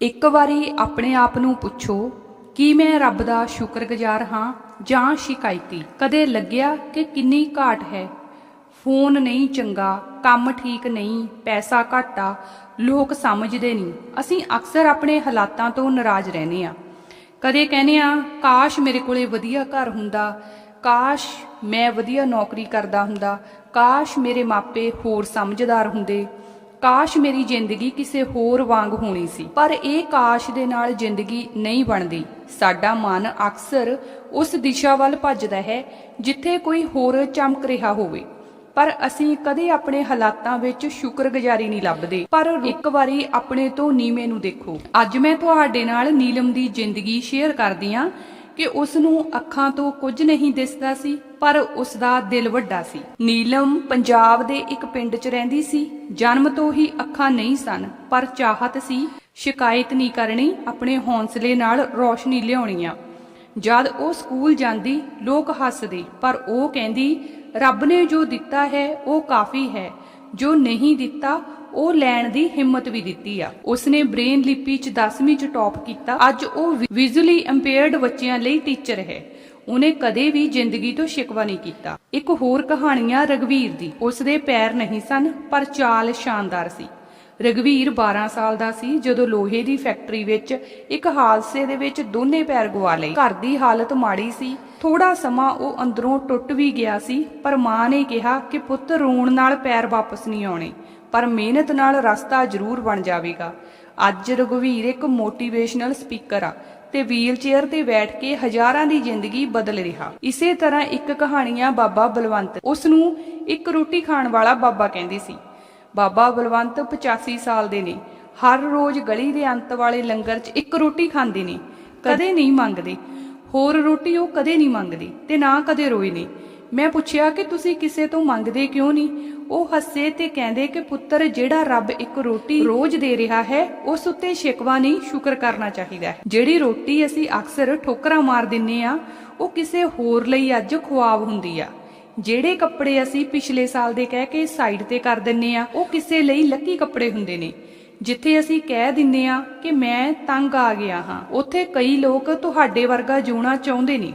ਇੱਕ ਵਾਰੀ ਆਪਣੇ ਆਪ ਨੂੰ ਪੁੱਛੋ, ਕੀ ਮੈਂ ਰੱਬ ਦਾ ਸ਼ੁਕਰਗੁਜ਼ਾਰ ਹਾਂ ਜਾਂ ਸ਼ਿਕਾਇਤੀ? ਕਦੇ ਲੱਗਿਆ ਕਿ ਕਿੰਨੀ ਘਾਟ ਹੈ? ਫੋਨ ਨਹੀਂ ਚੰਗਾ, ਕੰਮ ਠੀਕ ਨਹੀਂ, ਪੈਸਾ ਘਾਟਾ, ਲੋਕ ਸਮਝਦੇ ਨਹੀਂ। ਅਸੀਂ ਅਕਸਰ ਆਪਣੇ ਹਾਲਾਤਾਂ ਤੋਂ ਨਾਰਾਜ਼ ਰਹਿੰਦੇ ਆ ਕਦੇ ਕਹਿੰਦੇ ਆ ਕਾਸ਼ ਮੇਰੇ ਕੋਲੇ ਵਧੀਆ ਘਰ ਹੁੰਦਾ, ਕਾਸ਼ ਮੈਂ ਵਧੀਆ ਨੌਕਰੀ ਕਰਦਾ ਹੁੰਦਾ, ਕਾਸ਼ ਮੇਰੇ ਮਾਪੇ ਹੋਰ ਸਮਝਦਾਰ ਹੁੰਦੇ। ਕਾਸ਼ ਮੇਰੀ ਜ਼ਿੰਦਗੀ ਕਿਸੇ ਹੋਰ ਵਾਂਗ ਹੋਣੀ ਸੀ। ਪਰ ਇਹ ਕਾਸ਼ ਦੇ ਨਾਲ ਜ਼ਿੰਦਗੀ ਨਹੀਂ ਬਣਦੀ। ਸਾਡਾ ਮਨ ਅਕਸਰ ਉਸ ਦਿਸ਼ਾ ਵੱਲ ਭੱਜਦਾ ਹੈ, ਜਿੱਥੇ ਕੋਈ ਹੋਰ ਚਮਕ ਰਿਹਾ ਹੋਵੇ। ਪਰ ਅਸੀਂ ਕਦੇ ਆਪਣੇ ਹਾਲਾਤਾਂ ਵਿੱਚ ਸ਼ੁਕਰਗੁਜ਼ਾਰੀ ਨਹੀਂ ਲੱਭਦੇ। ਪਰ ਇੱਕ ਵਾਰੀ ਆਪਣੇ ਤੋਂ ਨੀਵੇਂ ਨੂੰ ਦੇਖੋ। ਅੱਜ ਮੈਂ ਤੁਹਾਡੇ ਨਾਲ ਨੀਲਮ ਦੀ ਜ਼ਿੰਦਗੀ ਸ਼ੇਅਰ ਕਰਦੀ ਹਾਂ। ਕਿ ਉਸ ਨੂੰ ਅੱਖਾਂ ਤੋਂ ਕੁਝ ਨਹੀਂ ਦਿਸਦਾ ਸੀ, ਪਰ ਉਸ ਦਾ ਦਿਲ ਵੱਡਾ ਸੀ। ਨੀਲਮ ਪੰਜਾਬ ਦੇ ਇੱਕ ਪਿੰਡ 'ਚ ਰਹਿੰਦੀ ਸੀ। ਜਨਮ ਤੋਂ ਹੀ ਅੱਖਾਂ ਨਹੀਂ ਸਨ, ਪਰ ਚਾਹਤ ਸੀ। ਸ਼ਿਕਾਇਤ ਨਹੀਂ ਕਰਨੀ, ਆਪਣੇ ਹੌਸਲੇ ਨਾਲ ਰੋਸ਼ਨੀ ਲਿਆਉਣੀ ਆ ਜਦ ਉਹ ਸਕੂਲ ਜਾਂਦੀ, ਲੋਕ ਹੱਸਦੇ, ਪਰ ਉਹ ਕਹਿੰਦੀ, ਰੱਬ ਨੇ ਜੋ ਦਿੱਤਾ ਹੈ, ਉਹ ਕਾਫੀ ਹੈ। ਜੋ ਨਹੀਂ ਦਿੱਤਾ ਉਹ ਲੈਣ ਦੀ ਹਿੰਮਤ ਵੀ ਦਿੱਤੀ ਆ। ਉਸਨੇ ਬ੍ਰੇਨ ਲਿਪੀ ਚ 10ਵੀਂ ਚ ਟੌਪ ਕੀਤਾ। ਅੱਜ ਉਹ ਵਿਜ਼ੂਅਲੀ ਇੰਪੇਅਰਡ ਬੱਚਿਆਂ ਲਈ ਟੀਚਰ ਹੈ। ਉਹਨੇ ਕਦੇ ਵੀ ਜ਼ਿੰਦਗੀ ਤੋਂ ਸ਼ਿਕਵਾ ਨਹੀਂ ਕੀਤਾ। ਇੱਕ ਹੋਰ ਕਹਾਣੀ ਆ ਰਗਵੀਰ ਦੀ। ਉਸਦੇ ਪੈਰ ਨਹੀਂ ਸਨ, ਪਰ ਚਾਲ ਸ਼ਾਨਦਾਰ ਸੀ। ਰਗਵੀਰ 12 ਸਾਲ ਦਾ ਸੀ, ਜਦੋਂ ਲੋਹੇ ਦੀ ਫੈਕਟਰੀ ਵਿੱਚ ਇੱਕ ਹਾਦਸੇ ਦੇ ਵਿੱਚ ਦੋਨੇ ਪੈਰ ਗਵਾ ਲਏ। ਘਰ ਦੀ ਹਾਲਤ ਮਾੜੀ ਸੀ। ਥੋੜਾ ਸਮਾਂ ਉਹ ਅੰਦਰੋਂ ਟੁੱਟ ਵੀ ਗਿਆ ਸੀ, ਪਰ ਮਾਂ ਨੇ ਕਿਹਾ ਕਿ ਪੁੱਤ ਰੋਣ ਨਾਲ ਪੈਰ ਵਾਪਸ ਨਹੀਂ ਆਉਣੇ। ਪਰ ਮਿਹਨਤ ਨਾਲ ਰਸਤਾ ਜ਼ਰੂਰ ਬਣ ਜਾਵੇਗਾ। ਅੱਜ ਰਗਵੀਰ ਇੱਕ ਮੋਟੀਵੇਸ਼ਨਲ ਸਪੀਕਰ ਆ ਤੇ ਵੀਲ ਤੇ ਬੈਠ ਕੇ ਹਜ਼ਾਰਾਂ ਦੀ ਜ਼ਿੰਦਗੀ ਬਦਲ ਰਿਹਾ। ਇਸੇ ਤਰ੍ਹਾਂ ਇੱਕ ਕਹਾਣੀ ਬਾਬਾ ਬਲਵੰਤ ਉਸ ਨੂੰ ਇੱਕ ਰੋਟੀ ਖਾਣ ਵਾਲਾ ਬਾਬਾ ਕਹਿੰਦੀ ਸੀ। ਬਾਬਾ ਬਲਵੰਤ 85 ਸਾਲ ਦੇ ਨੇ। ਹਰ ਰੋਜ਼ ਗਲੀ ਦੇ ਅੰਤ ਵਾਲੇ ਲੰਗਰ 'ਚ ਇੱਕ ਰੋਟੀ ਖਾਂਦੇ ਨੇ। ਕਦੇ ਨਹੀਂ ਮੰਗਦੇ। ਹੋਰ ਰੋਟੀ ਉਹ ਕਦੇ ਨਹੀਂ ਮੰਗਦੇ ਤੇ ਨਾ ਕਦੇ ਰੋਏ ਨੇ। ਮੈਂ ਪੁੱਛਿਆ ਕਿ ਤੁਸੀਂ ਕਿਸੇ ਤੋਂ ਮੰਗਦੇ ਕਿਉਂ ਨਹੀਂ? ਉਹ ਹੱਸੇ ਤੇ ਕਹਿੰਦੇ ਕਿ ਪੁੱਤਰ, ਜਿਹੜਾ ਰੱਬ ਇੱਕ ਰੋਟੀ ਰੋਜ਼ ਦੇ ਰਿਹਾ ਹੈ, ਉਸ ਉੱਤੇ ਸ਼ਿਕਵਾ ਨਹੀਂ, ਸ਼ੁਕਰ ਕਰਨਾ ਚਾਹੀਦਾ ਹੈ। ਜਿਹੜੀ ਰੋਟੀ ਅਸੀਂ ਅਕਸਰ ਠੋਕਰਾਂ ਮਾਰ ਦਿੰਨੇ ਆ, ਉਹ ਕਿਸੇ ਹੋਰ ਲਈ ਅੱਜ ਖੁਆਬ ਹੁੰਦੀ ਆ। ਜਿਹੜੇ ਕੱਪੜੇ ਅਸੀਂ ਪਿਛਲੇ ਸਾਲ ਦੇ ਕਹਿ ਕੇ ਸਾਈਡ ਤੇ ਕਰ ਦਿੰਨੇ ਆ, ਉਹ ਕਿਸੇ ਲਈ ਲੱਕੀ ਕੱਪੜੇ ਹੁੰਦੇ ਨੇ। ਜਿੱਥੇ ਅਸੀਂ ਕਹਿ ਦਿੰਨੇ ਆ ਕਿ ਮੈਂ ਤੰਗ ਆ ਗਿਆ ਹਾਂ, ਉੱਥੇ ਕਈ ਲੋਕ ਤੁਹਾਡੇ ਵਰਗਾ ਜਿਉਣਾ ਚਾਹੁੰਦੇ ਨੇ।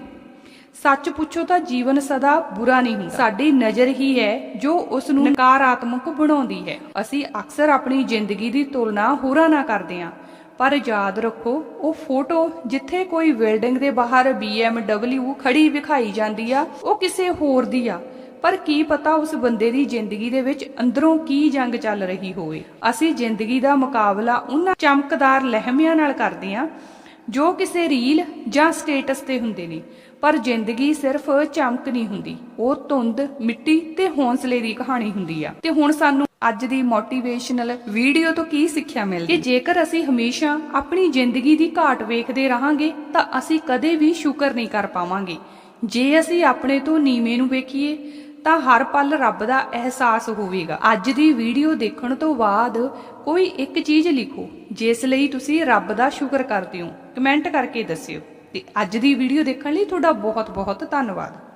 ਸੱਚ ਪੁੱਛੋ ਤਾਂ ਜੀਵਨ ਸਦਾ ਬੁਰਾ ਨਹੀਂ ਹੁੰਦਾ। ਸਾਡੀ ਨਜ਼ਰ ਹੀ ਹੈ ਜੋ ਉਸ ਨੂੰ ਨਕਾਰਾਤਮਕ ਬਣਾਉਂਦੀ ਹੈ। ਅਸੀਂ ਅਕਸਰ ਆਪਣੀ ਜ਼ਿੰਦਗੀ ਦੀ ਤੁਲਨਾ ਹੋਰਾਂ ਨਾਲ ਕਰਦੇ ਹਾਂ, ਪਰ ਯਾਦ ਰੱਖੋ, ਉਹ ਫੋਟੋ ਜਿੱਥੇ ਕੋਈ ਬਿਲਡਿੰਗ ਦੇ ਬਾਹਰ BMW ਖੜੀ ਵਿਖਾਈ ਜਾਂਦੀ ਆ, ਉਹ ਕਿਸੇ ਹੋਰ ਦੀ ਆ। ਪਰ ਕੀ ਪਤਾ ਉਸ ਬੰਦੇ ਦੀ ਜ਼ਿੰਦਗੀ ਦੇ ਵਿੱਚ ਅੰਦਰੋਂ ਕੀ ਜੰਗ ਚੱਲ ਰਹੀ ਹੋਵੇ। ਅਸੀਂ ਜ਼ਿੰਦਗੀ ਦਾ ਮੁਕਾਬਲਾ ਉਹਨਾਂ ਚਮਕਦਾਰ ਲਹਿਮਿਆਂ ਨਾਲ ਕਰਦੇ ਹਾਂ ਜੋ ਕਿਸੇ ਰੀਲ ਜਾਂ ਸਟੇਟਸ ਤੇ ਹੁੰਦੇ ਨੇ, ਪਰ ਜ਼ਿੰਦਗੀ ਸਿਰਫ ਚਮਕ ਨਹੀਂ ਹੁੰਦੀ। ਉਹ ਧੁੰਦ, ਮਿੱਟੀ ਤੇ ਹੌਸਲੇ ਦੀ ਕਹਾਣੀ ਹੁੰਦੀ ਆ। ਤੇ ਹੁਣ ਸਾਨੂੰ ਅੱਜ ਦੀ ਮੋਟੀਵੇਸ਼ਨਲ ਵੀਡੀਓ ਤੋਂ ਕੀ ਸਿੱਖਿਆ ਮਿਲਦੀ? ਕਿ ਜੇਕਰ ਅਸੀਂ ਹਮੇਸ਼ਾ ਆਪਣੀ ਜ਼ਿੰਦਗੀ ਦੀ ਘਾਟ ਵੇਖਦੇ ਰਹਾਂਗੇ, ਤਾਂ ਅਸੀਂ ਕਦੇ ਵੀ ਸ਼ੁਕਰ ਨਹੀਂ ਕਰ ਪਾਵਾਂਗੇ। ਜੇ ਅਸੀਂ ਆਪਣੇ ਤੋਂ ਨੀਵੇਂ ਨੂੰ ਵੇਖੀਏ ਤਾਂ ਹਰ ਪਲ ਰੱਬ ਦਾ ਅਹਿਸਾਸ ਹੋਵੇਗਾ। ਅੱਜ ਦੀ ਵੀਡੀਓ ਦੇਖਣ ਤੋਂ ਬਾਅਦ ਕੋਈ ਇੱਕ ਚੀਜ਼ ਲਿਖੋ, ਜਿਸ ਲਈ ਤੁਸੀਂ ਰੱਬ ਦਾ ਸ਼ੁਕਰ ਕਰਦੇ ਹੋ। ਕਮੈਂਟ ਕਰਕੇ ਦੱਸਿਓ। ਤੇ ਅੱਜ ਦੀ ਵੀਡੀਓ ਦੇਖਣ ਲਈ ਤੁਹਾਡਾ ਬਹੁਤ ਬਹੁਤ ਧੰਨਵਾਦ।